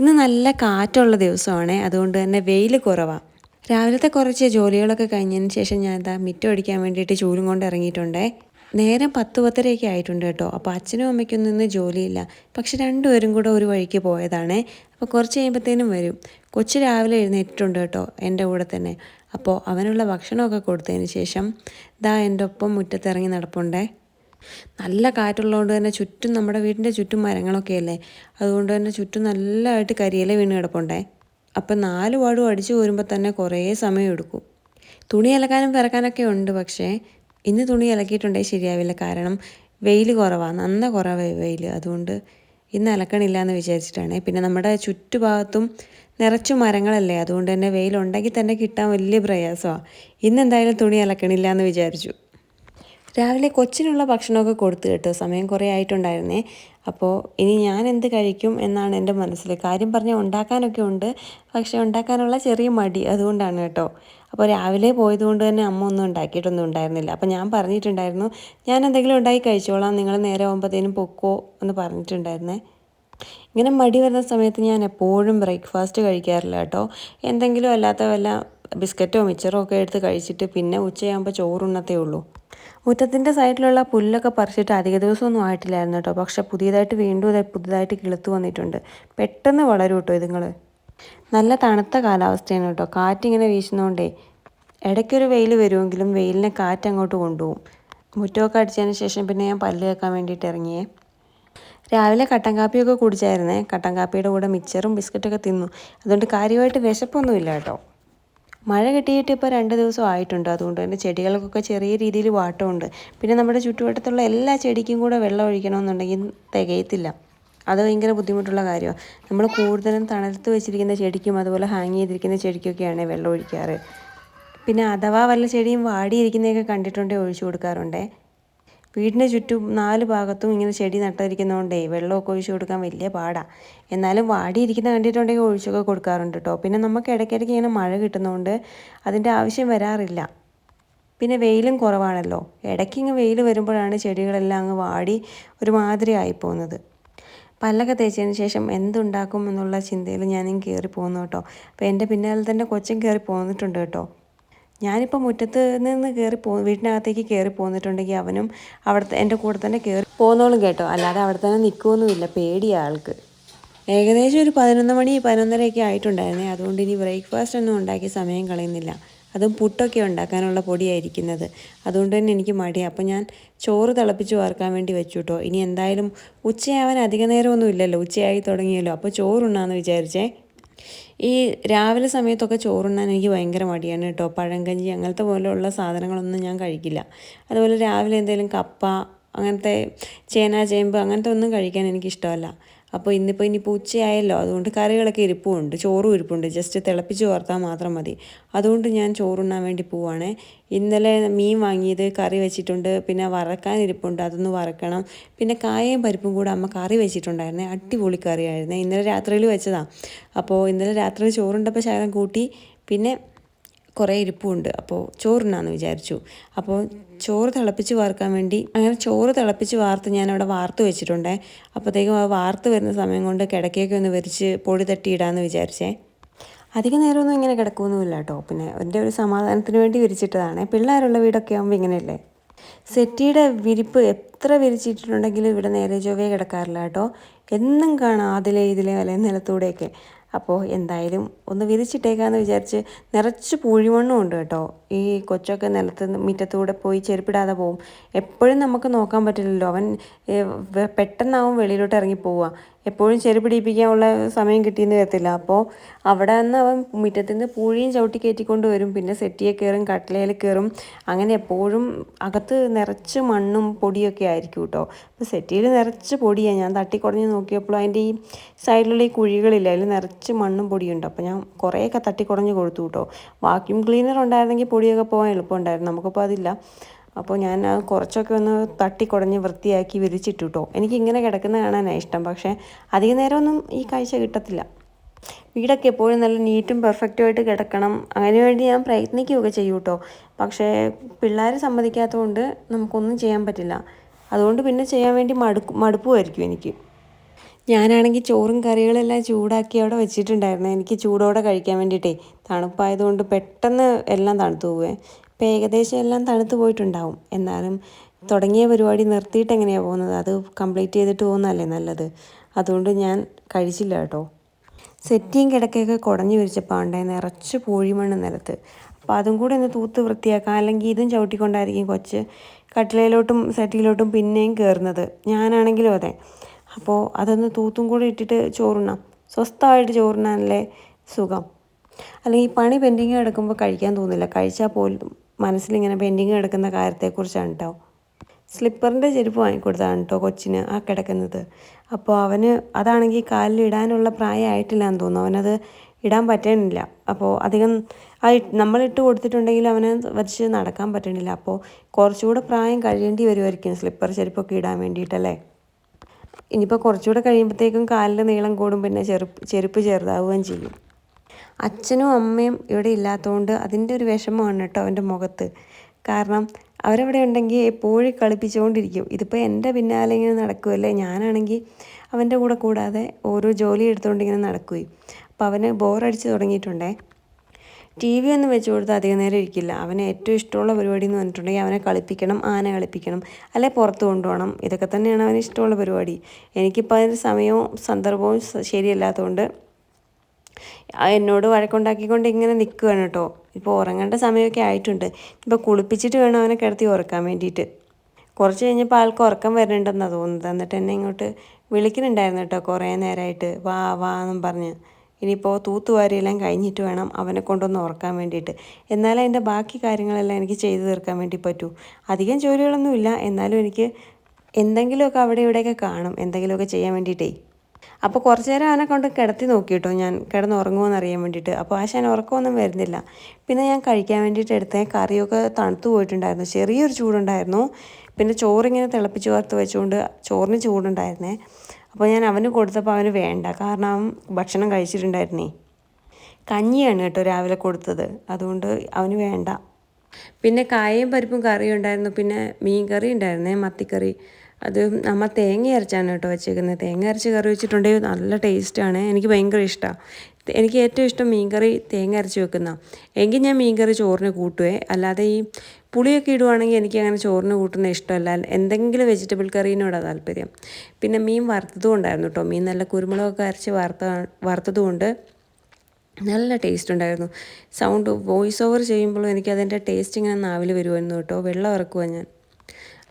ഇന്ന് നല്ല കാറ്റുള്ള ദിവസമാണ്. അതുകൊണ്ട് തന്നെ വെയിൽ കുറവാണ് രാവിലത്തെ കുറച്ച് ജോലികളൊക്കെ കഴിഞ്ഞതിന് ശേഷം ഞാൻ എന്താ മിറ്റം അടിക്കാൻ വേണ്ടിയിട്ട് ചൂലും കൊണ്ട് ഇറങ്ങിയിട്ടുണ്ടേ. നേരം പത്ത് പത്തരയൊക്കെ ആയിട്ടുണ്ട് കേട്ടോ. അപ്പോൾ അച്ഛനും അമ്മയ്ക്കൊന്നും ഇന്ന് ജോലിയില്ല. പക്ഷെ രണ്ടുപേരും കൂടെ ഒരു വഴിക്ക് പോയതാണ്. അപ്പോൾ കുറച്ച് കഴിയുമ്പോഴത്തേനും വരും. കൊച്ചു രാവിലെ എഴുന്നേറ്റിട്ടുണ്ട് കേട്ടോ എന്റെ കൂടെ തന്നെ. അപ്പോൾ അവനുള്ള ഭക്ഷണമൊക്കെ കൊടുത്തതിന് ശേഷം ദാ എന്റെ ഒപ്പം മുറ്റത്തിറങ്ങി നടപ്പുണ്ടേ. നല്ല കാറ്റുള്ളതുകൊണ്ട് തന്നെ ചുറ്റും നമ്മുടെ വീടിന്റെ ചുറ്റും മരങ്ങളൊക്കെ അല്ലേ അതുകൊണ്ട് തന്നെ ചുറ്റും നല്ലതായിട്ട് കരിയില വീണ് കിടപ്പുണ്ടേ. അപ്പം നാല് പാടും അടിച്ചു പോരുമ്പോൾ തന്നെ കുറേ സമയം എടുക്കും. തുണി അലക്കാനും പിറക്കാനൊക്കെ ഉണ്ട് പക്ഷേ ഇന്ന് തുണി അലക്കിയിട്ടുണ്ടെങ്കിൽ ശരിയാവില്ല. കാരണം വെയിൽ കുറവാണ് നന്ന കുറവാണ് വെയിൽ. അതുകൊണ്ട് ഇന്ന് അലക്കണില്ല എന്ന് വിചാരിച്ചിട്ടാണ്. പിന്നെ നമ്മുടെ ചുറ്റുഭാഗത്തും നിറച്ചു മരങ്ങളല്ലേ? അതുകൊണ്ട് തന്നെ വെയിലുണ്ടെങ്കിൽ തന്നെ കിട്ടാൻ വലിയ പ്രയാസമാണ് ഇന്ന് എന്തായാലും തുണി അലക്കണില്ല എന്ന് വിചാരിച്ചു. രാവിലെ കൊച്ചിനുള്ള ഭക്ഷണമൊക്കെ കൊടുത്തു കേട്ടോ. സമയം കുറേ ആയിട്ടുണ്ടായിരുന്നേ. അപ്പോൾ ഇനി ഞാൻ എന്ത് കഴിക്കും എന്നാണ് എന്റെ മനസ്സിൽ. കാര്യം പറഞ്ഞാൽ ഉണ്ടാക്കാനൊക്കെ ഉണ്ട്. പക്ഷേ ഉണ്ടാക്കാനുള്ള ചെറിയ മടി അതുകൊണ്ടാണ് കേട്ടോ. അപ്പോൾ രാവിലെ പോയതുകൊണ്ട് തന്നെ അമ്മ ഒന്നും ഉണ്ടാക്കിയിട്ടൊന്നും ഉണ്ടായിരുന്നില്ല. അപ്പോൾ ഞാൻ പറഞ്ഞിട്ടുണ്ടായിരുന്നു ഞാൻ എന്തെങ്കിലും ഉണ്ടാക്കി കഴിച്ചോളാം. നിങ്ങൾ നേരെ ആകുമ്പോഴത്തേനും പൊക്കോ എന്ന് പറഞ്ഞിട്ടുണ്ടായിരുന്നേ. ഇങ്ങനെ മടി വരുന്ന സമയത്ത് ഞാൻ എപ്പോഴും ബ്രേക്ക്ഫാസ്റ്റ് കഴിക്കാറില്ല കേട്ടോ. എന്തെങ്കിലും അല്ലാത്ത വല്ല ബിസ്ക്കറ്റോ മിച്ചറോ ഒക്കെ എടുത്ത് കഴിച്ചിട്ട് പിന്നെ ഉച്ചയാകുമ്പോൾ ചോറുണ്ണത്തേ ഉള്ളൂ. മുറ്റത്തിന്റെ സൈഡിലുള്ള പുല്ലൊക്കെ പറിച്ചിട്ട് അധിക ദിവസമൊന്നും ആയിട്ടില്ലായിരുന്നു കേട്ടോ. പക്ഷെ പുതിയതായിട്ട് വീണ്ടും ഇത് പുതുതായിട്ട് കിളുത്ത് വന്നിട്ടുണ്ട്. പെട്ടെന്ന് വളരും കേട്ടോ ഇതുങ്ങൾ നല്ല തണുത്ത കാലാവസ്ഥയാണ് കേട്ടോ. കാറ്റിങ്ങനെ വീശുന്നതുകൊണ്ടേ ഇടയ്ക്കൊരു വെയിൽ വരുമെങ്കിലും വെയിലിനെ കാറ്റ് അങ്ങോട്ട് കൊണ്ടുപോകും. മുറ്റമൊക്കെ അടിച്ചതിന് ശേഷം പിന്നെ ഞാൻ പല്ല് കേൾക്കാൻ വേണ്ടിയിട്ട് ഇറങ്ങിയേ. രാവിലെ കട്ടൻ കാപ്പിയൊക്കെ കുടിച്ചായിരുന്നേ. കട്ടൻ കാപ്പിയുടെ കൂടെ മിച്ചറും ബിസ്ക്കറ്റൊക്കെ തിന്നു. അതുകൊണ്ട് കാര്യമായിട്ട് വിശപ്പൊന്നുമില്ല കേട്ടോ. മഴ കിട്ടിയിട്ട് ഇപ്പോൾ രണ്ട് ദിവസം ആയിട്ടുണ്ട്. അതുകൊണ്ട് തന്നെ ചെടികൾക്കൊക്കെ ചെറിയ രീതിയിൽ വാട്ടമുണ്ട്. പിന്നെ നമ്മുടെ ചുറ്റുവട്ടത്തുള്ള എല്ലാ ചെടിക്കും കൂടെ വെള്ളം ഒഴിക്കണമെന്നുണ്ടെങ്കിൽ തികയത്തില്ല. അത് ഭയങ്കര ബുദ്ധിമുട്ടുള്ള കാര്യമാണ് നമ്മൾ കൂടുതലും തണലത്ത് വെച്ചിരിക്കുന്ന ചെടിക്കും അതുപോലെ ഹാങ് ചെയ്തിരിക്കുന്ന ചെടിക്കൊക്കെയാണ് വെള്ളം ഒഴിക്കാറ്. പിന്നെ അഥവാ വല്ല ചെടിയും വാടിയിരിക്കുന്നതൊക്കെ കണ്ടിട്ടുണ്ടെങ്കിൽ ഒഴിച്ചു കൊടുക്കാറുണ്ടേ? വീടിന്റെ ചുറ്റും നാല് ഭാഗത്തും ഇങ്ങനെ ചെടി നട്ടിരിക്കുന്നതുകൊണ്ടേ വെള്ളമൊക്കെ ഒഴിച്ചു കൊടുക്കാൻ വലിയ പാടാണ് എന്നാലും വാടിയിരിക്കുന്ന കണ്ടിട്ടുണ്ടെങ്കിൽ ഒഴിച്ചൊക്കെ കൊടുക്കാറുണ്ട് കേട്ടോ പിന്നെ നമുക്ക് ഇടയ്ക്കിടയ്ക്ക് ഇങ്ങനെ മഴ കിട്ടുന്നതുകൊണ്ട് അതിന്റെ ആവശ്യം വരാറില്ല. പിന്നെ വെയിലും കുറവാണല്ലോ. ഇടയ്ക്ക് ഇങ്ങ് വെയിൽ വരുമ്പോഴാണ് ചെടികളെല്ലാം അങ്ങ് വാടി ഒരുമാതിരി ആയിപ്പോകുന്നത്. പല്ലൊക്കെ തേച്ചതിന് ശേഷം എന്തുണ്ടാക്കും എന്നുള്ള ചിന്തയിൽ ഞാനും കയറി പോകുന്നു കേട്ടോ അപ്പോൾ എന്റെ പിന്നാലെ തന്നെ കൊച്ചും കയറി പോന്നിട്ടുണ്ട് കേട്ടോ ഞാനിപ്പോൾ മുറ്റത്ത് നിന്ന് കയറി പോ വീട്ടിനകത്തേക്ക് കയറി പോന്നിട്ടുണ്ടെങ്കിൽ അവനും അവിടുത്തെ എന്റെ കൂടെ തന്നെ കയറി പോന്നോളും കേട്ടോ. അല്ലാതെ അവിടെ തന്നെ നിൽക്കുമൊന്നുമില്ല പേടിയ ആൾക്ക്. ഏകദേശം ഒരു പതിനൊന്ന് മണി പതിനൊന്നരയൊക്കെ ആയിട്ടുണ്ടായിരുന്നേ. അതുകൊണ്ട് ഇനി ബ്രേക്ക്ഫാസ്റ്റ് ഒന്നും ഉണ്ടാക്കി സമയം കളയുന്നില്ല. അതും പുട്ടൊക്കെ ഉണ്ടാക്കാനുള്ള പൊടിയായിരിക്കുന്നത്. അതുകൊണ്ട് തന്നെ എനിക്ക് മടി. അപ്പോൾ ഞാൻ ചോറ് തിളപ്പിച്ച് വാർക്കാൻ വേണ്ടി വെച്ചു കേട്ടോ ഇനി എന്തായാലും ഉച്ചയാവാൻ അധിക നേരമൊന്നും ഇല്ലല്ലോ ഉച്ചയായി തുടങ്ങിയല്ലോ. അപ്പോൾ ചോറുണ്ണാന്ന് വിചാരിച്ചേ. ഈ രാവിലെ സമയത്തൊക്കെ ചോറുണ്ണാൻ എനിക്ക് ഭയങ്കര മടിയാണ് കേട്ടോ. പഴങ്കഞ്ഞി അങ്ങനത്തെ പോലെയുള്ള സാധനങ്ങളൊന്നും ഞാൻ കഴിക്കില്ല. അതുപോലെ രാവിലെ എന്തെങ്കിലും കപ്പ അങ്ങനത്തെ ചേന ചേമ്പ് അങ്ങനത്തെ ഒന്നും കഴിക്കാൻ എനിക്കിഷ്ടമല്ല. അപ്പോൾ ഇന്നിപ്പോൾ ഇനി ഉച്ചയായല്ലോ അതുകൊണ്ട് കറികളൊക്കെ ഇരിപ്പുണ്ട്. ചോറും ഇരിപ്പുണ്ട്. ജസ്റ്റ് തിളപ്പിച്ച് ഓർത്താൽ മാത്രം മതി. അതുകൊണ്ട് ഞാൻ ചോറുണ്ണാൻ വേണ്ടി പോവാണ്. ഇന്നലെ മീൻ വാങ്ങിയത് കറി വെച്ചിട്ടുണ്ട്. പിന്നെ വറക്കാൻ ഇരിപ്പുണ്ട്. അതൊന്ന് വറക്കണം. പിന്നെ കായയും പരിപ്പും കൂടെ അമ്മ കറി വെച്ചിട്ടുണ്ടായിരുന്നേ. അടിപൊളി കറിയായിരുന്നേ. ഇന്നലെ രാത്രിയിൽ വെച്ചതാണ് അപ്പോൾ ഇന്നലെ രാത്രി ചോറുണ്ടപ്പോൾ ശകലം കൂട്ടി. പിന്നെ കുറേ ഇരിപ്പുണ്ട്. അപ്പോൾ ചോറുണ്ടാന്ന് വിചാരിച്ചു. അപ്പോൾ ചോറ് തിളപ്പിച്ച് വാർക്കാൻ വേണ്ടി അങ്ങനെ ചോറ് തിളപ്പിച്ച് വാർത്ത് ഞാൻ അവിടെ വാർത്ത് വെച്ചിട്ടുണ്ടേ. അപ്പോഴത്തേക്കും ആ വാർത്ത് വരുന്ന സമയം കൊണ്ട് കിടക്കയൊക്കെ ഒന്ന് വരിച്ച് പൊടി തട്ടിയിടാമെന്ന് വിചാരിച്ചേ. അധിക നേരമൊന്നും ഇങ്ങനെ കിടക്കുമൊന്നുമില്ല കേട്ടോ. പിന്നെ എന്റെ ഒരു സമാധാനത്തിന് വേണ്ടി വിരിച്ചിട്ടതാണ്. പിള്ളേരുള്ള വീടൊക്കെ ആകുമ്പോൾ ഇങ്ങനെയല്ലേ? സെറ്റിയുടെ വിരിപ്പ് എത്ര വിരിച്ചിട്ടുണ്ടെങ്കിലും ഇവിടെ നേരെ ചൊവ്വേ കിടക്കാറില്ല കേട്ടോ. എന്നും കാണാം അതിലെ ഇതിലെ അല്ലെ നിലത്തൂടെയൊക്കെ. അപ്പോൾ എന്തായാലും ഒന്ന് വിരിച്ചിട്ടേക്കാന്ന് വിചാരിച്ച് നിറച്ച് പൂഴിമണ്ണും ഉണ്ട് കേട്ടോ. ഈ കൊച്ചൊക്കെ നിലത്ത് മുറ്റത്തൂടെ പോയി ചെരുപ്പിടാതെ പോവും. എപ്പോഴും നമുക്ക് നോക്കാൻ പറ്റില്ലല്ലോ. അവൻ പെട്ടെന്നാവും വെളിയിലോട്ട് ഇറങ്ങി പോവുക. എപ്പോഴും ചെരുപ്പിടിപ്പിക്കാനുള്ള സമയം കിട്ടിയെന്ന് വരത്തില്ല. അപ്പോൾ അവിടെ നിന്ന് അവൻ മുറ്റത്തു നിന്ന് പൂഴിയും ചവിട്ടി കയറ്റിക്കൊണ്ട് വരും. പിന്നെ സെറ്റിയെ കയറും കട്ടിലയിൽ കയറും. അങ്ങനെ എപ്പോഴും അകത്ത് നിറച്ച് മണ്ണും പൊടിയൊക്കെ ആയിരിക്കും കേട്ടോ. അപ്പോൾ സെറ്റിയിൽ നിറച്ച് പൊടിയാണ് ഞാൻ തട്ടിക്കുടഞ്ഞ് നോക്കിയപ്പോൾ അതിന്റെ ഈ സൈഡിലുള്ള ഈ കുഴികളില്ല അതിൽ നിറച്ച് മണ്ണും പൊടിയുണ്ട്. അപ്പോൾ ഞാൻ കുറേയൊക്കെ തട്ടിക്കുടഞ്ഞ് കൊടുത്തു കേട്ടോ. വാക്യൂം ക്ലീനർ ഉണ്ടായിരുന്നെങ്കിൽ പൊടിയൊക്കെ പോകാൻ എളുപ്പമുണ്ടായിരുന്നു. നമുക്കിപ്പോൾ അതില്ല. അപ്പോൾ ഞാൻ കുറച്ചൊക്കെ ഒന്ന് തട്ടി തട്ടിക്കുടഞ്ഞ് വൃത്തിയാക്കി വിരിച്ചിട്ടു കേട്ടോ എനിക്കിങ്ങനെ കിടക്കുന്ന കാണാനാണ് ഇഷ്ടം. പക്ഷേ അധിക നേരമൊന്നും ഈ കാഴ്ച കിട്ടത്തില്ല. വീടൊക്കെ എപ്പോഴും നല്ല നീറ്റും പെർഫെക്റ്റുമായിട്ട് കിടക്കണം. അങ്ങനെ വേണ്ടി ഞാൻ പ്രയത്നിക്കുകയൊക്കെ ചെയ്യും കേട്ടോ പക്ഷേ പിള്ളേർ സമ്മതിക്കാത്തതുകൊണ്ട് നമുക്കൊന്നും ചെയ്യാൻ പറ്റില്ല. അതുകൊണ്ട് പിന്നെ ചെയ്യാൻ വേണ്ടി മടുക്കും മടുപ്പുമായിരിക്കും എനിക്ക്. ഞാനാണെങ്കിൽ ചോറും കറികളെല്ലാം ചൂടാക്കി അവിടെ വെച്ചിട്ടുണ്ടായിരുന്നു. എനിക്ക് ചൂടോടെ കഴിക്കാൻ വേണ്ടിയിട്ടേ തണുപ്പായതുകൊണ്ട് പെട്ടെന്ന് എല്ലാം തണുത്തു പോവേ. ഇപ്പം ഏകദേശം എല്ലാം തണുത്ത് പോയിട്ടുണ്ടാവും. എന്നാലും തുടങ്ങിയ പരിപാടി നിർത്തിയിട്ട് എങ്ങനെയാണ് പോകുന്നത്? അത് കംപ്ലീറ്റ് ചെയ്തിട്ട് പോകുന്നതല്ലേ നല്ലത്? അതുകൊണ്ട് ഞാൻ കഴിച്ചില്ല കേട്ടോ. സെറ്റിയും കിടക്കയൊക്കെ കുടഞ്ഞു വിരിച്ചപ്പോൾ ഉണ്ടായി നിറച്ച് പൂഴിമണ്ണ് നിലത്ത്. അപ്പോൾ അതും കൂടെ ഒന്ന് തൂത്ത് വൃത്തിയാക്കാം അല്ലെങ്കിൽ ഇതും ചവിട്ടിക്കൊണ്ടായിരിക്കും കൊച്ച് കട്ടിലയിലോട്ടും സെറ്റിയിലോട്ടും പിന്നെയും കയറുന്നത് ഞാനാണെങ്കിലും അതെ. അപ്പോൾ അതൊന്ന് തൂത്തും കൂടെ ഇട്ടിട്ട് ചോറുണ്ണാം. സ്വസ്ഥമായിട്ട് ചോറുണ്ണാനല്ലേ സുഖം. അല്ലെങ്കിൽ പണി പെൻഡിങ് കിടക്കുമ്പോൾ കഴിക്കാൻ തോന്നില്ല. കഴിച്ചാൽ പോലും മനസ്സിലിങ്ങനെ പെൻഡിങ് കിടക്കുന്ന കാര്യത്തെക്കുറിച്ചാണ് കേട്ടോ സ്ലിപ്പറിന്റെ ചെരുപ്പ് വാങ്ങിക്കൊടുത്താണ് കേട്ടോ കൊച്ചിന് ആ കിടക്കുന്നത്. അപ്പോൾ അവന് അതാണെങ്കിൽ കാലിൽ ഇടാനുള്ള പ്രായമായിട്ടില്ല എന്ന് തോന്നുന്നു. അവനത് ഇടാൻ പറ്റണില്ല. അപ്പോൾ അധികം ആ നമ്മളിട്ട് കൊടുത്തിട്ടുണ്ടെങ്കിൽ അവന് വരച്ച് നടക്കാൻ പറ്റണില്ല. അപ്പോൾ കുറച്ചുകൂടെ പ്രായം കഴിയേണ്ടി വരുമായിരിക്കും സ്ലിപ്പർ ചെരുപ്പൊക്കെ ഇടാൻ വേണ്ടിയിട്ടല്ലേ? ഇനിയിപ്പോൾ കുറച്ചുകൂടെ കഴിയുമ്പോഴത്തേക്കും കാലിൽ നീളം കൂടും. പിന്നെ ചെറുപ്പ് ചെരുപ്പ് ചെറുതാവുകയും ചെയ്യും. അച്ഛനും അമ്മയും ഇവിടെ ഇല്ലാത്തതുകൊണ്ട് അതിന്റെ ഒരു വിഷമമാണ് കേട്ടോ അവന്റെ മുഖത്ത്. കാരണം അവരവിടെ ഉണ്ടെങ്കിൽ എപ്പോഴും കളിപ്പിച്ചുകൊണ്ടിരിക്കും. ഇതിപ്പോൾ എന്റെ പിന്നാലെ ഇങ്ങനെ നടക്കുമല്ലേ ഞാനാണെങ്കിൽ അവന്റെ കൂടെ കൂടാതെ ഓരോ ജോലി എടുത്തുകൊണ്ട് ഇങ്ങനെ നടക്കുകയും അപ്പോൾ അവന് ബോറടിച്ച് തുടങ്ങിയിട്ടുണ്ടേ. ടി വി ഒന്നും വെച്ച് കൊടുത്താൽ അധികം നേരം ഇരിക്കില്ല. അവന് ഏറ്റവും ഇഷ്ടമുള്ള പരിപാടി എന്ന് പറഞ്ഞിട്ടുണ്ടെങ്കിൽ അവനെ കളിപ്പിക്കണം ആന കളിപ്പിക്കണം അല്ലെ പുറത്ത് കൊണ്ടുപോകണം. ഇതൊക്കെ തന്നെയാണ് അവന് ഇഷ്ടമുള്ള പരിപാടി. എനിക്കിപ്പോൾ അതിന്റെ സമയവും സന്ദർഭവും ശരിയല്ലാത്തതുകൊണ്ട് എന്നോട് വഴക്കുണ്ടാക്കിക്കൊണ്ട് ഇങ്ങനെ നിൽക്കുകയാണ് കേട്ടോ. ഇപ്പോൾ ഉറങ്ങേണ്ട സമയമൊക്കെ ആയിട്ടുണ്ട്. ഇപ്പോൾ കുളിപ്പിച്ചിട്ട് വേണം അവനെ കിടത്തി ഉറക്കാൻ വേണ്ടിയിട്ട്. കുറച്ച് കഴിഞ്ഞപ്പോൾ ആൾക്ക് ഉറക്കം വരുന്നുണ്ടെന്നാണ് തോന്നുന്നത്. എന്നിട്ട് എന്നെ ഇങ്ങോട്ട് വിളിക്കുന്നുണ്ടായിരുന്നു കേട്ടോ കുറേ നേരമായിട്ട് വാ വാ എന്നും പറഞ്ഞ്. ഇനിയിപ്പോൾ തൂത്തുവാരിയെല്ലാം കഴിഞ്ഞിട്ട് വേണം അവനെ കൊണ്ടൊന്ന് ഉറക്കാൻ വേണ്ടിയിട്ട്. എന്നാലും അതിന്റെ ബാക്കി കാര്യങ്ങളെല്ലാം എനിക്ക് ചെയ്തു തീർക്കാൻ വേണ്ടി പറ്റൂ. അധികം ജോലികളൊന്നുമില്ല. എന്നാലും എനിക്ക് എന്തെങ്കിലുമൊക്കെ അവിടെ ഇവിടെയൊക്കെ കാണും. എന്തെങ്കിലുമൊക്കെ ചെയ്യാൻ വേണ്ടിയിട്ടേ. അപ്പോൾ കുറച്ച് നേരം അവനെ കൊണ്ട് കിടത്തി നോക്കിയിട്ടോ ഞാൻ കിടന്ന് ഉറങ്ങുമോ അറിയാൻ വേണ്ടിയിട്ട്. അപ്പോൾ ആശാൻ ഉറക്കമൊന്നും വരുന്നില്ല. പിന്നെ ഞാൻ കഴിക്കാൻ വേണ്ടിയിട്ട് എടുത്ത കറിയൊക്കെ തണുത്തു പോയിട്ടുണ്ടായിരുന്നു. ചെറിയൊരു ചൂടുണ്ടായിരുന്നു. പിന്നെ ചോറിങ്ങനെ തിളപ്പിച്ച് വറുത്ത് വെച്ചുകൊണ്ട് ചോറിന് ചൂടുണ്ടായിരുന്നേ. അപ്പോൾ ഞാൻ അവന് കൊടുത്തപ്പോൾ അവന് വേണ്ട. കാരണം അവൻ ഭക്ഷണം കഴിച്ചിട്ടുണ്ടായിരുന്നേ. കഞ്ഞിയാണ് കേട്ടോ രാവിലെ കൊടുത്തത്. അതുകൊണ്ട് അവന് വേണ്ട. പിന്നെ കായയും പരിപ്പും കറിയും ഉണ്ടായിരുന്നു. പിന്നെ മീൻ കറി ഉണ്ടായിരുന്നേ മത്തിക്കറി. അത് നമ്മൾ തേങ്ങ അരച്ചാണ് കേട്ടോ വെച്ചേക്കുന്നത്. തേങ്ങ അരച്ച് കറി വെച്ചിട്ടുണ്ടെങ്കിൽ നല്ല ടേസ്റ്റാണ്. എനിക്ക് ഭയങ്കര ഇഷ്ടമാണ് എനിക്ക് ഏറ്റവും ഇഷ്ടം മീൻകറി തേങ്ങ അരച്ച് വെക്കുന്ന. എങ്കിൽ ഞാൻ മീൻകറി ചോറിന് കൂട്ടുവേ. അല്ലാതെ ഈ പുളിയൊക്കെ ഇടുവാണെങ്കിൽ എനിക്ക് അങ്ങനെ ചോറിന് കൂട്ടുന്ന ഇഷ്ടമല്ല. എന്തെങ്കിലും വെജിറ്റബിൾ കറീനോടാണ് താല്പര്യം. പിന്നെ മീൻ വറുത്തതും ഉണ്ടായിരുന്നു കേട്ടോ. മീൻ നല്ല കുരുമുളകൊക്കെ അരച്ച് വറുത്ത വറുത്തതുകൊണ്ട് നല്ല ടേസ്റ്റ് ഉണ്ടായിരുന്നു. സൗണ്ട് വോയിസ് ഓവർ ചെയ്യുമ്പോഴും എനിക്കതിന്റെ ടേസ്റ്റ് ഇങ്ങനെ നാവിൽ വരുമായിരുന്നു കേട്ടോ. വെള്ളം ഇറക്കുവാണ് ഞാൻ.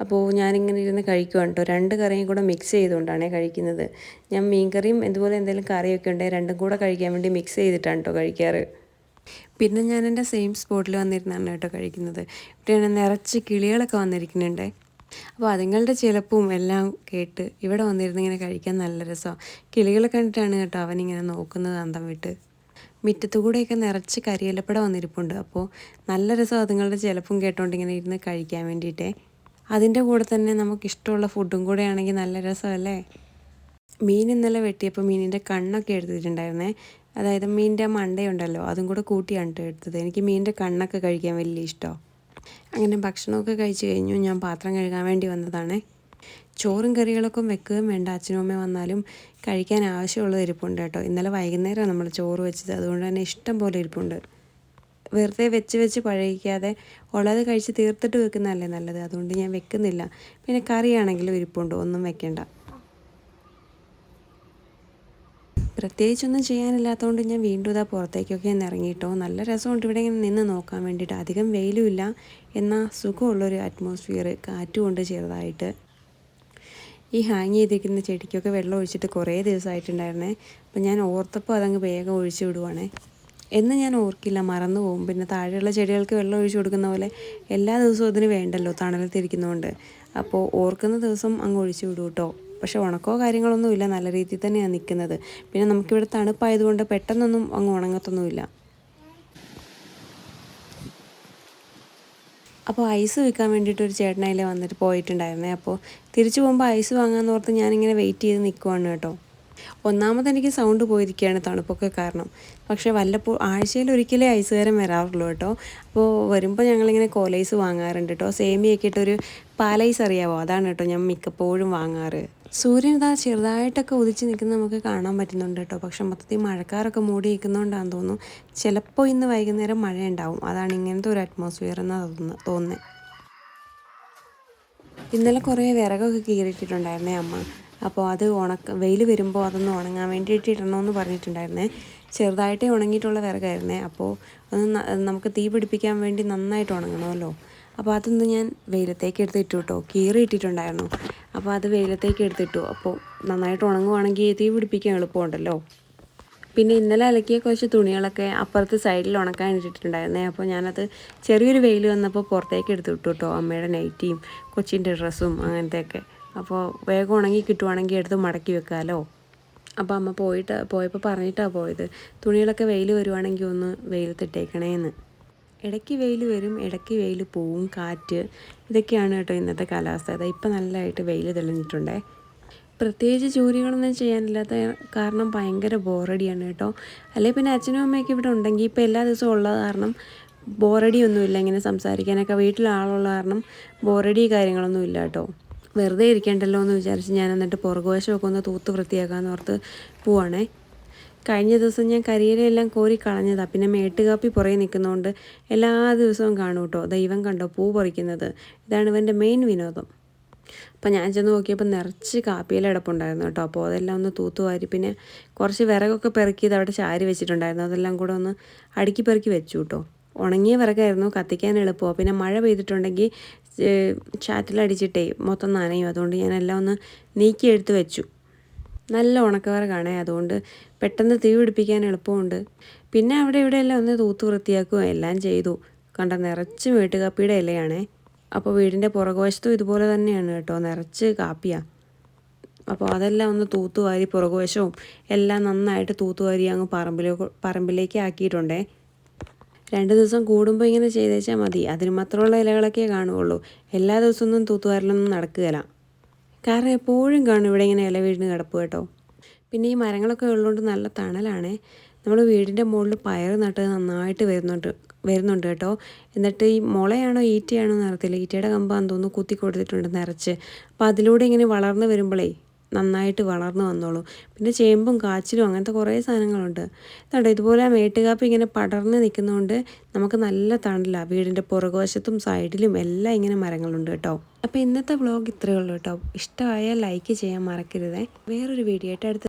അപ്പോൾ ഞാനിങ്ങനെ ഇരുന്ന് കഴിക്കുവാണ് കേട്ടോ. രണ്ട് കറിയും കൂടെ മിക്സ് ചെയ്തുകൊണ്ടാണ് കഴിക്കുന്നത്. ഞാൻ മീൻ കറിയും ഇതുപോലെ എന്തെങ്കിലും കറിയൊക്കെ ഉണ്ടെങ്കിൽ രണ്ടും കൂടെ കഴിക്കാൻ വേണ്ടി മിക്സ് ചെയ്തിട്ടാണ് കേട്ടോ കഴിക്കാറ്. പിന്നെ ഞാൻ എന്റെ സെയിം സ്പോട്ടിൽ വന്നിരുന്നാണ് കേട്ടോ കഴിക്കുന്നത്. ഇവിടെ നിറച്ച് കിളികളൊക്കെ വന്നിരിക്കുന്നുണ്ട്. അപ്പോൾ അതുങ്ങളുടെ ചിലപ്പും എല്ലാം കേട്ട് ഇവിടെ വന്നിരുന്ന് ഇങ്ങനെ കഴിക്കാൻ നല്ല രസമാണ് കിളികളെ കണ്ടിട്ടാണ് കേട്ടോ അവനിങ്ങനെ നോക്കുന്നത് അന്തം വിട്ട്. മുറ്റത്തു കൂടെയൊക്കെ നിറച്ച് കരിയിലപ്പട വന്നിരിപ്പുണ്ട്. അപ്പോൾ നല്ല രസം അതുങ്ങളുടെ ചിലപ്പും കേട്ടോണ്ട് ഇങ്ങനെ ഇരുന്ന് കഴിക്കാൻ വേണ്ടിയിട്ടേ. അതിന്റെ കൂടെ തന്നെ നമുക്ക് ഇഷ്ടമുള്ള ഫുഡും കൂടെ ആണെങ്കിൽ നല്ല രസമല്ലേ? മീൻ ഇന്നലെ വെട്ടിയപ്പോൾ മീനിന്റെ കണ്ണൊക്കെ എടുത്തിട്ടുണ്ടായിരുന്നേ. അതായത് മീനിന്റെ മണ്ടയുണ്ടല്ലോ അതും കൂടെ കൂട്ടിയാണ് എടുത്തത്. എനിക്ക് മീനിന്റെ കണ്ണൊക്കെ കഴിക്കാൻ വലിയ ഇഷ്ടമാണ് അങ്ങനെ ഭക്ഷണമൊക്കെ കഴിച്ചു കഴിഞ്ഞു. ഞാൻ പാത്രം കഴുകാൻ വേണ്ടി വന്നതാണ്. ചോറും കറികളൊക്കെ വെക്കുകയും വേണ്ട. അച്ഛനും അമ്മയും വന്നാലും കഴിക്കാൻ ആവശ്യമുള്ളത് ഇരിപ്പുണ്ട് കേട്ടോ. ഇന്നലെ വൈകുന്നേരമാണ് നമ്മൾ ചോറ് വെച്ചത്. അതുകൊണ്ട് തന്നെ ഇഷ്ടം പോലെ ഇരിപ്പുണ്ട്. വെറുതെ വെച്ച് വെച്ച് പഴകിക്കാതെ ഉള്ളത് കഴിച്ച് തീർത്തിട്ട് വെക്കുന്നതല്ലേ നല്ലത്? അതുകൊണ്ട് ഞാൻ വെക്കുന്നില്ല. പിന്നെ കറിയാണെങ്കിലും ഇരിപ്പുണ്ട്. ഒന്നും വെക്കണ്ട. പ്രത്യേകിച്ചൊന്നും ചെയ്യാനില്ലാത്തതുകൊണ്ട് ഞാൻ വീണ്ടും ഇതാ പുറത്തേക്കൊക്കെ ഒന്ന് ഇറങ്ങിയിട്ടോ. നല്ല രസമുണ്ട്. ഇവിടെ ഇങ്ങനെ നിന്ന് നോക്കാൻ വേണ്ടിയിട്ട്. അധികം വെയിലുമില്ല. എന്നാൽ സുഖമുള്ളൊരു അറ്റ്മോസ്ഫിയർ കാറ്റുകൊണ്ട് ചെറുതായിട്ട്. ഈ ഹാങ് ചെയ്തിരിക്കുന്ന ചെടിക്കൊക്കെ വെള്ളം ഒഴിച്ചിട്ട് കുറേ ദിവസമായിട്ടുണ്ടായിരുന്നേ. അപ്പം ഞാൻ ഓർത്തപ്പോൾ അതങ്ങ് വേഗം ഒഴിച്ചു വിടുവാണേ. എന്ന് ഞാൻ ഓർക്കില്ല. മറന്നു പോകും. പിന്നെ താഴെയുള്ള ചെടികൾക്ക് വെള്ളം ഒഴിച്ചു കൊടുക്കുന്ന പോലെ എല്ലാ ദിവസവും അതിന് വേണ്ടല്ലോ തണലത്തിരിക്കുന്നതുകൊണ്ട് അപ്പോൾ ഓർക്കുന്ന ദിവസം അങ്ങ് ഒഴിച്ചു വിടും കേട്ടോ പക്ഷെ ഉണക്കോ കാര്യങ്ങളൊന്നുമില്ല നല്ല രീതിയിൽ തന്നെയാണ് നിൽക്കുന്നത്. പിന്നെ നമുക്കിവിടെ തണുപ്പായതുകൊണ്ട് പെട്ടെന്നൊന്നും അങ്ങ് ഉണങ്ങത്തൊന്നുമില്ല. അപ്പോൾ ഐസ് വിൽക്കാൻ വേണ്ടിയിട്ട് ഒരു ചേട്ടനയിലെ വന്നിട്ട് പോയിട്ടുണ്ടായിരുന്നേ. അപ്പോൾ തിരിച്ചു പോകുമ്പോൾ ഐസ് വാങ്ങാമെന്ന് ഓർത്ത് ഞാനിങ്ങനെ വെയിറ്റ് ചെയ്ത് നിൽക്കുവാണ് കേട്ടോ. ഒന്നാമത് എനിക്ക് സൗണ്ട് പോയിരിക്കുകയാണ് തണുപ്പൊക്കെ കാരണം. പക്ഷേ വല്ലപ്പോൾ ആഴ്ചയിൽ ഒരിക്കലേ ഐസുകാരൻ വരാറുള്ളൂ കേട്ടോ. അപ്പോൾ വരുമ്പോൾ ഞങ്ങളിങ്ങനെ കോലൈസ് വാങ്ങാറുണ്ട് കേട്ടോ. സേമിയൊക്കെ ഇട്ടൊരു പാലൈസ് അറിയാവോ? അതാണ് കേട്ടോ ഞാൻ മിക്കപ്പോഴും വാങ്ങാറ്. സൂര്യൻ ഇതാ ചെറുതായിട്ടൊക്കെ ഉദിച്ച് നിൽക്കുന്നത് നമുക്ക് കാണാൻ പറ്റുന്നുണ്ട് കേട്ടോ. പക്ഷെ മൊത്തത്തിൽ മഴക്കാരൊക്കെ മൂടി നിൽക്കുന്നതുകൊണ്ടാണെന്ന് തോന്നുന്നു. ചിലപ്പോൾ ഇന്ന് വൈകുന്നേരം മഴ ഉണ്ടാവും അതാണ് ഇങ്ങനത്തെ ഒരു അറ്റ്മോസ്ഫിയർ എന്നാണ് തോന്നുന്നത് ഇന്നലെ കുറേ വിറകൊക്കെ കീറിയിട്ടിട്ടുണ്ടായിരുന്നേ അമ്മ. അപ്പോൾ അത് ഉണക്ക വെയിൽ വരുമ്പോൾ അതൊന്ന് ഉണങ്ങാൻ വേണ്ടിയിട്ട് ഇടണമെന്ന് പറഞ്ഞിട്ടുണ്ടായിരുന്നേ. ചെറുതായിട്ടേ ഉണങ്ങിയിട്ടുള്ള വിറകായിരുന്നേ. അപ്പോൾ ഒന്ന് നമുക്ക് തീ പിടിപ്പിക്കാൻ വേണ്ടി നന്നായിട്ട് ഉണങ്ങണമല്ലോ. അപ്പോൾ അതൊന്ന് ഞാൻ വെയിലത്തേക്ക് എടുത്തിട്ടു കേട്ടോ. കീറി ഇട്ടിട്ടുണ്ടായിരുന്നു. അപ്പോൾ അത് വെയിലത്തേക്ക് എടുത്തിട്ടു അപ്പോൾ നന്നായിട്ട് ഉണങ്ങുവാണെങ്കിൽ തീ പിടിപ്പിക്കാൻ എളുപ്പമുണ്ടല്ലോ. പിന്നെ ഇന്നലെ അലക്കിയ കുറച്ച് തുണികളൊക്കെ അപ്പുറത്ത് സൈഡിൽ ഉണക്കാൻ ഇട്ടിട്ടുണ്ടായിരുന്നേ. അപ്പോൾ ഞാനത് ചെറിയൊരു വെയിൽ വന്നപ്പോൾ പുറത്തേക്ക് എടുത്തു വിട്ടു കേട്ടോ. അമ്മയുടെ നൈറ്റിയും കൊച്ചിന്റെ ഡ്രസ്സും അങ്ങനത്തെയൊക്കെ. അപ്പോൾ വേഗം ഉണങ്ങി കിട്ടുവാണെങ്കിൽ എടുത്ത് മടക്കി വെക്കാമല്ലോ അപ്പോൾ അമ്മ പോയിട്ട് പോയപ്പോൾ പറഞ്ഞിട്ടാണ് പോയത് തുണികളൊക്കെ വെയിൽ വരുവാണെങ്കിൽ ഒന്ന് വെയിലത്തിട്ടേക്കണേന്ന്. ഇടയ്ക്ക് വെയിൽ വരും ഇടയ്ക്ക് വെയിൽ പോവും കാറ്റ്. ഇതൊക്കെയാണ് കേട്ടോ ഇന്നത്തെ കാലാവസ്ഥ. അതാ ഇപ്പം നല്ലതായിട്ട് വെയിൽ തെളിഞ്ഞിട്ടുണ്ടേ. പ്രത്യേകിച്ച് ജോലികളൊന്നും ചെയ്യാനില്ലാത്ത കാരണം ഭയങ്കര ബോറടിയാണ് കേട്ടോ. അല്ലെങ്കിൽ പിന്നെ അച്ഛനും അമ്മയൊക്കെ ഇവിടെ ഉണ്ടെങ്കിൽ ഇപ്പോൾ എല്ലാ ദിവസവും ഉള്ളത് കാരണം ബോറടിയൊന്നുമില്ല. ഇങ്ങനെ സംസാരിക്കാനൊക്കെ വീട്ടിൽ ആളുള്ള കാരണം ബോറടി കാര്യങ്ങളൊന്നും ഇല്ല കേട്ടോ. വെറുതെ ഇരിക്കണ്ടല്ലോ എന്ന് വിചാരിച്ച് ഞാൻ എന്നിട്ട് പുറകുവശമൊക്കെ ഒന്ന് തൂത്ത് വൃത്തിയാക്കാമെന്ന് ഓർത്ത് പോവാണേ. കഴിഞ്ഞ ദിവസം ഞാൻ കരിയിലെല്ലാം കോരി കളഞ്ഞതാണ് പിന്നെ മേട്ടുകാപ്പി പുറകെ നിൽക്കുന്നതുകൊണ്ട് എല്ലാ ദിവസവും കാണും കേട്ടോ. ദൈവം കണ്ടോ പൂ പറിക്കുന്നത്. ഇതാണ് ഇവന്റെ മെയിൻ വിനോദം. അപ്പം ഞാൻ ചെന്ന് നോക്കിയപ്പോൾ നിറച്ച് കാപ്പിയിൽ അടപ്പുണ്ടായിരുന്നു കേട്ടോ. അപ്പോൾ അതെല്ലാം ഒന്ന് തൂത്തുവാരി പിന്നെ കുറച്ച് വിറകൊക്കെ പെറുക്കിയത് അവിടെ ചാരി വെച്ചിട്ടുണ്ടായിരുന്നു. അതെല്ലാം കൂടെ ഒന്ന് അടുക്കി പെറുക്കി വെച്ചു കേട്ടോ. ഉണങ്ങിയ വിറകായിരുന്നു. കത്തിക്കാൻ എളുപ്പമോ. പിന്നെ മഴ പെയ്തിട്ടുണ്ടെങ്കിൽ ചാറ്റിലടിച്ചിട്ടേ മൊത്തം നനയും. അതുകൊണ്ട് ഞാൻ എല്ലാം ഒന്ന് നീക്കി എടുത്ത് വെച്ചു. നല്ല ഉണക്കവർക്കാണേ അതുകൊണ്ട് പെട്ടെന്ന് തീ പിടിപ്പിക്കാൻ എളുപ്പമുണ്ട്. പിന്നെ അവിടെ ഇവിടെ എല്ലാം ഒന്ന് തൂത്ത് വൃത്തിയാക്കുകയും എല്ലാം ചെയ്തു. കണ്ട നിറച്ച് വീട്ടുകാപ്പിയുടെ ഇലയാണേ. അപ്പോൾ വീടിന്റെ പുറകുവശത്തും ഇതുപോലെ തന്നെയാണ് കേട്ടോ. നിറച്ച് കാപ്പിയാണ് അപ്പോൾ അതെല്ലാം ഒന്ന് തൂത്തുവാരി പുറകുവശവും എല്ലാം നന്നായിട്ട് തൂത്തുവാരി അങ്ങ് പറമ്പിലേക്ക് പറമ്പിലേക്ക് ആക്കിയിട്ടുണ്ടേ. രണ്ട് ദിവസം കൂടുമ്പോൾ ഇങ്ങനെ ചെയ്തേച്ചാൽ മതി. അതിന് മാത്രമുള്ള ഇലകളൊക്കെ കാണുകയുള്ളൂ. എല്ലാ ദിവസമൊന്നും തൂത്തുവാരലൊന്നും നടക്കുകയില്ല. കാരണം എപ്പോഴും കാണും ഇവിടെ ഇങ്ങനെ ഇല വീടിന് കിടപ്പ് കേട്ടോ. പിന്നെ ഈ മരങ്ങളൊക്കെ ഉള്ളതുകൊണ്ട് നല്ല തണലാണേ. നമ്മൾ വീടിന്റെ മുകളിൽ പയർ നട്ട് നന്നായിട്ട് വരുന്നുണ്ട് വരുന്നുണ്ട് കേട്ടോ. എന്നിട്ട് ഈ മുളയാണോ ഈറ്റയാണോ എന്നറിയത്തില്ല ഈറ്റയുടെ കമ്പാന്ന് തോന്നുന്നു കുത്തി കൊടുത്തിട്ടുണ്ട് നിറച്ച്. അപ്പോൾ അതിലൂടെ ഇങ്ങനെ വളർന്ന് വരുമ്പോഴേ നന്നായിട്ട് വളർന്നു വന്നോളും. പിന്നെ ചേമ്പും കാച്ചിലും അങ്ങനത്തെ കുറേ സാധനങ്ങളുണ്ട്. ഇതുണ്ട് ഇതുപോലെ ആ മേട്ടുകാപ്പ് ഇങ്ങനെ പടർന്ന് നിൽക്കുന്നതുകൊണ്ട് നമുക്ക് നല്ല തണലാണ് വീടിന്റെ പുറകുവശത്തും സൈഡിലും എല്ലാം ഇങ്ങനെ മരങ്ങളുണ്ട് കേട്ടോ. അപ്പോൾ ഇന്നത്തെ വ്ളോഗ് ഇത്രയേ ഉള്ളൂ കേട്ടോ. ഇഷ്ടമായാൽ ലൈക്ക് ചെയ്യാൻ മറക്കരുതേ. വേറൊരു വീഡിയോ ആയിട്ട് അടുത്ത